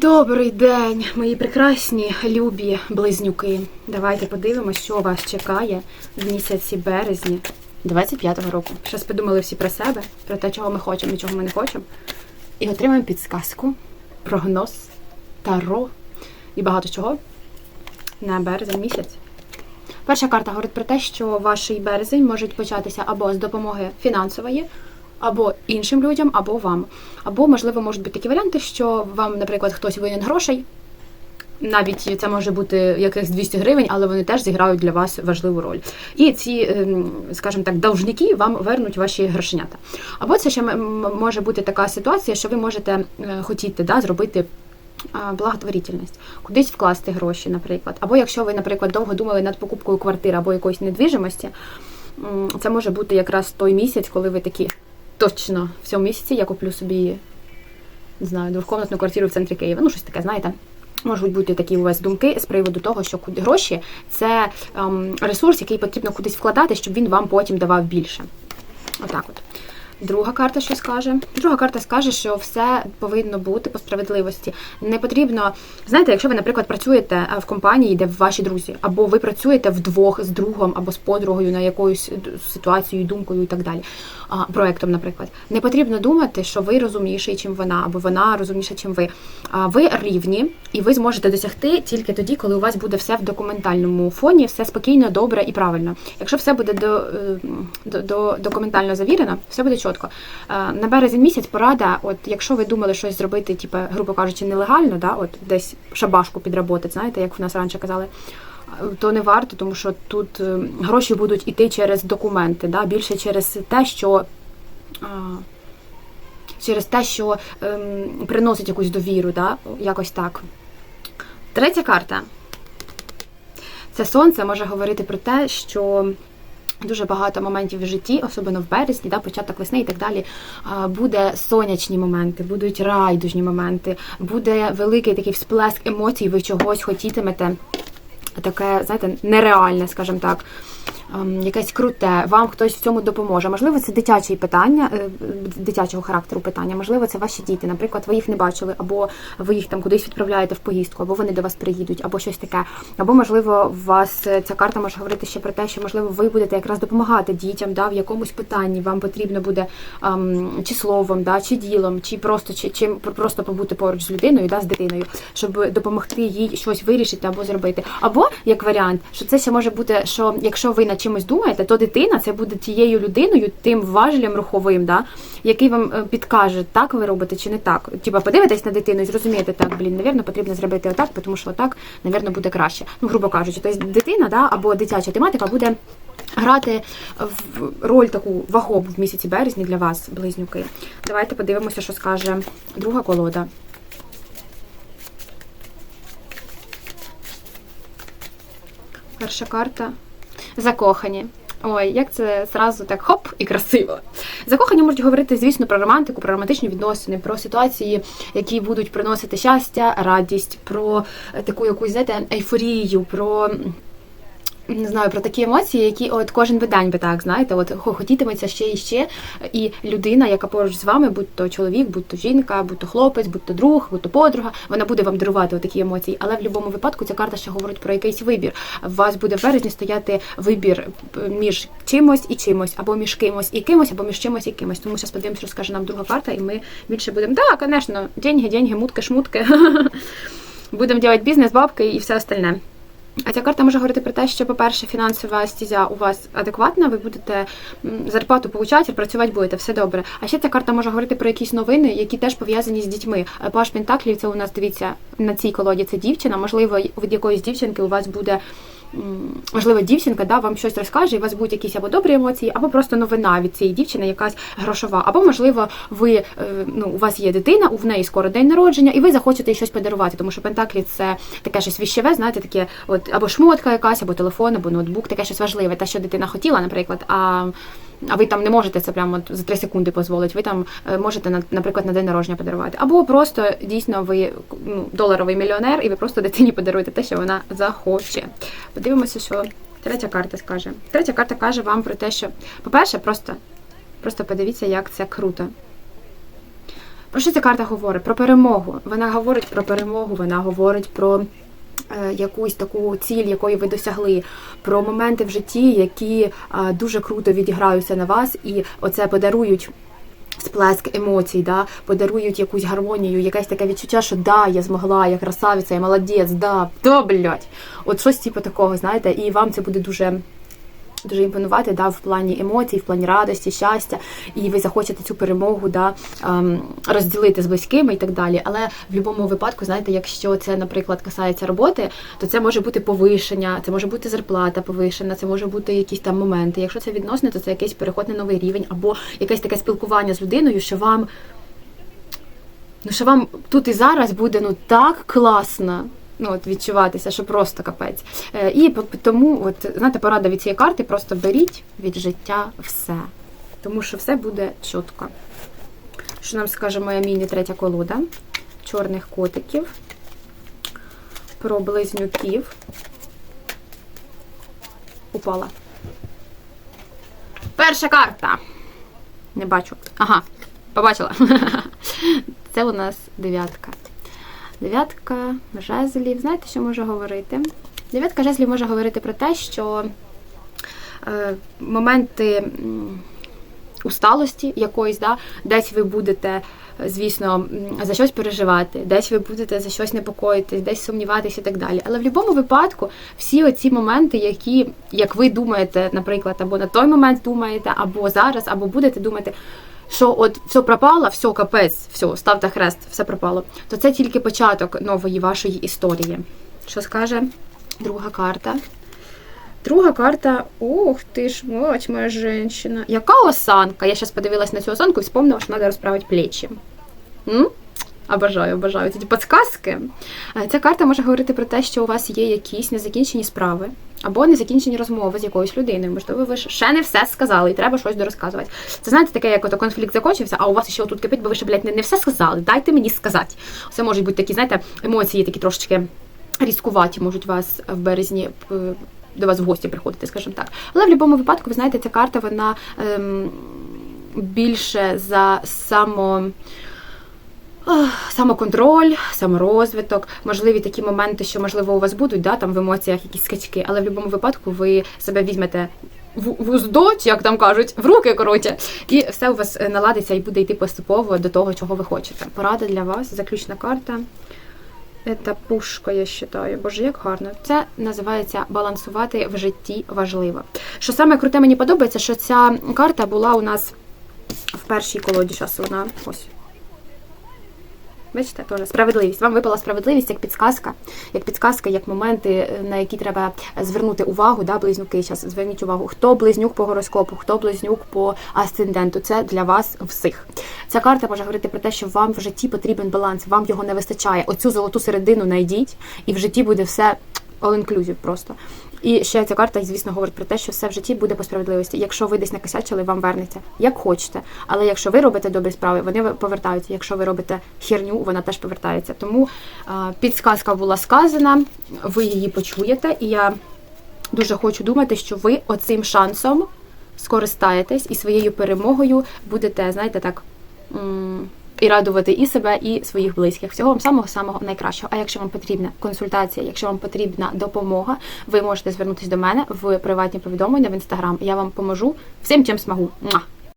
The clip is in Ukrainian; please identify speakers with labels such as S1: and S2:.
S1: Добрий день, мої прекрасні любі близнюки. Давайте подивимося, що вас чекає в місяці березні 25-го року. Щас подумали всі про себе, про те, чого ми хочемо і чого ми не хочемо. І отримаємо підсказку, прогноз, таро і багато чого на березень місяць. Перша карта говорить про те, що ваш березень може початися або з допомоги фінансової, або іншим людям, або вам. Або, можливо, можуть бути такі варіанти, що вам, наприклад, хтось винен грошей. Навіть це може бути якихось 200 гривень, але вони теж зіграють для вас важливу роль. І ці, ем, скажімо так, должники вам вернуть ваші грошенята. Або це ще може бути така ситуація, що ви можете е, хотіти да, зробити благотворительність, кудись вкласти гроші, наприклад. Або якщо ви, наприклад, довго думали над покупкою квартири або якоїсь недвіжимості, це може бути якраз той місяць, коли ви такі точно в цьому місяці я куплю собі, не знаю, двохкомнатну квартиру в центрі Києва. Ну, щось таке, знаєте. Можуть бути такі у вас думки з приводу того, що гроші це ем, ресурс, який потрібно кудись вкладати, щоб він вам потім давав більше. Отак от. Друга карта що скаже? Друга карта скаже, що все повинно бути по справедливості. Не потрібно, знаєте, якщо ви, наприклад, працюєте е, в компанії, де ваші друзі, або ви працюєте вдвох з другом або з подругою на якоюсь ситуацією, думкою і так далі, проектом, наприклад, не потрібно думати, що ви розумніший, чим вона, або вона розумніша, чим ви. А ви рівні, і ви зможете досягти тільки тоді, коли у вас буде все в документальному фоні, все спокійно, добре і правильно. Якщо все буде до, е, до, до документально завірено, все буде чітко. Е, На березень місяць порада, от якщо ви думали щось зробити, типу, грубо кажучи, нелегально, да, от десь шабашку підработати, знаєте, як в нас раніше казали. е, То не варто, тому що тут е, гроші будуть іти через документи, да, більше через те, що через те, що ем, приносить якусь довіру, да, якось так. Третя карта. Це сонце може говорити про те, що дуже багато моментів в житті, особливо в березні, да, початок весни і так далі, буде сонячні моменти, будуть райдужні моменти, буде великий такий всплеск емоцій, ви чогось хотітимете. Таке, знаєте, нереальне, скажімо так, якесь круте, вам хтось в цьому допоможе. Можливо, це дитячі питання, е, дитячого характеру питання, можливо, це ваші діти. Наприклад, ви їх не бачили, або ви їх там кудись відправляєте в поїздку, або вони до вас приїдуть, або щось таке. Або, можливо, у вас е, ця карта може говорити ще про те, що можливо ви будете якраз допомагати дітям да, в якомусь питанні. Вам потрібно буде ем, чи словом, да, чи ділом, чи просто чи, чи просто побути поруч з людиною, да, з дитиною, щоб допомогти їй щось вирішити або зробити. Або як варіант, що це ще може бути, що якщо ви над чимось думаєте, то дитина це буде тією людиною, тим важелем руховим, да, який вам е, підкаже, так ви робите чи не так. Типа подивитесь на дитину і зрозумієте, так, блін, навірно, потрібно зробити отак, тому що отак, навірно, буде краще. Ну, грубо кажучи, тобто дитина, да, або дитяча тематика буде. Грати в роль таку вагому в місяці березні для вас, близнюки. Давайте подивимося, що скаже друга колода. Перша карта. Закохані. Ой, як це зразу так хоп і красиво. Закохані можуть говорити, звісно, про романтику, про романтичні відносини, про ситуації, які будуть приносити щастя, радість, про таку якусь, знаєте, ейфорію, про. Не знаю про такі емоції, які от кожен день би так знаєте, от хо- хотітиметься ще і ще. І людина, яка поруч з вами, будь то чоловік, будь то жінка, будь то хлопець, будь то друг, будь то подруга, вона буде вам дарувати такі емоції. Але в будь-якому випадку ця карта ще говорить про якийсь вибір. У вас буде в березні стояти вибір між чимось і чимось, або між кимось і кимось, або між чимось і кимось. Тому зараз подивимося, що скаже нам друга карта, і ми більше будемо. Так, звісно, деньги, деньги, мутки, шмутки. Будемо робити бізнес, бабки і все остальне. А ця карта може говорити про те, що, по-перше, фінансова стізя у вас адекватна, ви будете зарплату получати, працювати будете, все добре. А ще ця карта може говорити про якісь новини, які теж пов'язані з дітьми. Е, Паш Пентаклів, це у нас дивіться на цій колоді. Це дівчина. Можливо, від якоїсь дівчинки у вас буде. Можливо, дівчинка да, вам щось розкаже, і у вас будуть якісь або добрі емоції, або просто новина від цієї дівчини, якась грошова. Або, можливо, ви е, ну, у вас є дитина, у неї скоро день народження, і ви захочете їй щось подарувати, тому що Пентаклі це таке щось віщеве, знаєте, таке, от або шмотка якась, або телефон, або ноутбук, таке щось важливе, те, що дитина хотіла, наприклад. А а ви там не можете це прямо за 3 секунди дозволити. Ви там е, можете, наприклад, на день народження подарувати. Або просто дійсно ви ну, доларовий мільйонер, і ви просто дитині подаруєте те, що вона захоче. Подивимося, що третя карта скаже. Третя карта каже вам про те, що, по-перше, просто, просто подивіться, як це круто. Про що ця карта говорить? Про перемогу. Вона говорить про перемогу, вона говорить про якусь таку ціль, якої ви досягли, про моменти в житті, які е, дуже круто відіграються на вас, і оце подарують. Сплеск емоцій, да, подарують якусь гармонію, якесь таке відчуття, що да, я змогла, я красавиця, я молодець, да, то, блядь. От щось типу такого, знаєте, і вам це буде дуже дуже імпонувати да, в плані емоцій, в плані радості, щастя, і ви захочете цю перемогу да, ем, розділити з близькими і так далі. Але в будь-якому випадку, знаєте, якщо це, наприклад, касається роботи, то це може бути повишення, це може бути зарплата повишена, це може бути якісь там моменти. Якщо це відносне, то це якийсь переход на новий рівень, або якесь таке спілкування з людиною, що вам. Ну, що вам тут і зараз буде ну так класно ну, от відчуватися, що просто капець. Е, І тому, от, знаєте, порада від цієї карти, просто беріть від життя все. Тому що все буде чітко. Що нам скаже моя міні третя колода? Чорних котиків. Про близнюків. Упала. Перша карта. Не бачу. Ага, побачила. Це у нас дев'ятка. Дев'ятка жезлів. Знаєте, що може говорити? Дев'ятка жезлів може говорити про те, що е, моменти усталості якоїсь, да, десь ви будете, звісно, за щось переживати, десь ви будете за щось непокоїтись, десь сумніватись і так далі. Але в будь-якому випадку всі оці моменти, які, як ви думаєте, наприклад, або на той момент думаєте, або зараз, або будете думати, що от все пропало, все капець, все, ставте хрест, все пропало, то це тільки початок нової вашої історії. Що скаже друга карта? Друга карта. Ух ти ж, мать моя жінка. Яка осанка? Я зараз подивилась на цю осанку і вспомнила, що треба розправити плечі. М? Обожаю, обожаю. Ці підказки. Е, Ця карта може говорити про те, що у вас є якісь незакінчені справи або незакінчені розмови з якоюсь людиною. Можливо, ви ще не все сказали і треба щось дорозказувати. Це знаєте, таке, як ото конфлікт закінчився, а у вас ще отут кипить, бо ви ще, блядь, не, не все сказали. Дайте мені сказати. Це можуть бути такі, знаєте, емоції, такі трошечки різкуваті, можуть вас в березні. До вас в гості приходити, скажімо так. Але в будь-якому випадку, ви знаєте, ця карта вона ем, більше за само. Самоконтроль, саморозвиток, можливі такі моменти, що можливо у вас будуть, да, там в емоціях якісь скачки, але в будь-якому випадку ви себе візьмете в, в уздо, чи як там кажуть, в руки коротше, і все у вас е, наладиться і буде йти поступово до того, чого ви хочете. Порада для вас, заключна карта. Це пушка, я вважаю. Боже, як гарно. Це називається балансувати в житті важливо. Що саме круте мені подобається, що ця карта була у нас в першій колоді. Зараз вона ось. Бачите, теж справедливість. Вам випала справедливість як підсказка, як підсказка, як моменти, на які треба звернути увагу, да, близнюки. Зараз зверніть увагу, хто близнюк по гороскопу, хто близнюк по асценденту. Це для вас всіх. Ця карта може говорити про те, що вам в житті потрібен баланс, вам його не вистачає. Оцю золоту середину знайдіть, і в житті буде все all-inclusive просто. І ще ця карта, звісно, говорить про те, що все в житті буде по справедливості. Якщо ви десь накосячили, вам вернеться як хочете. Але якщо ви робите добрі справи, вони повертаються. Якщо ви робите херню, вона теж повертається. Тому підсказка була сказана, ви її почуєте, і я дуже хочу думати, що ви оцим шансом скористаєтесь і своєю перемогою будете, знаєте, так. І радувати і себе, і своїх близьких. Всього вам самого самого найкращого. А якщо вам потрібна консультація, якщо вам потрібна допомога, ви можете звернутися до мене в приватні повідомлення в інстаграм. Я вам поможу всім, чим смагу. Муа!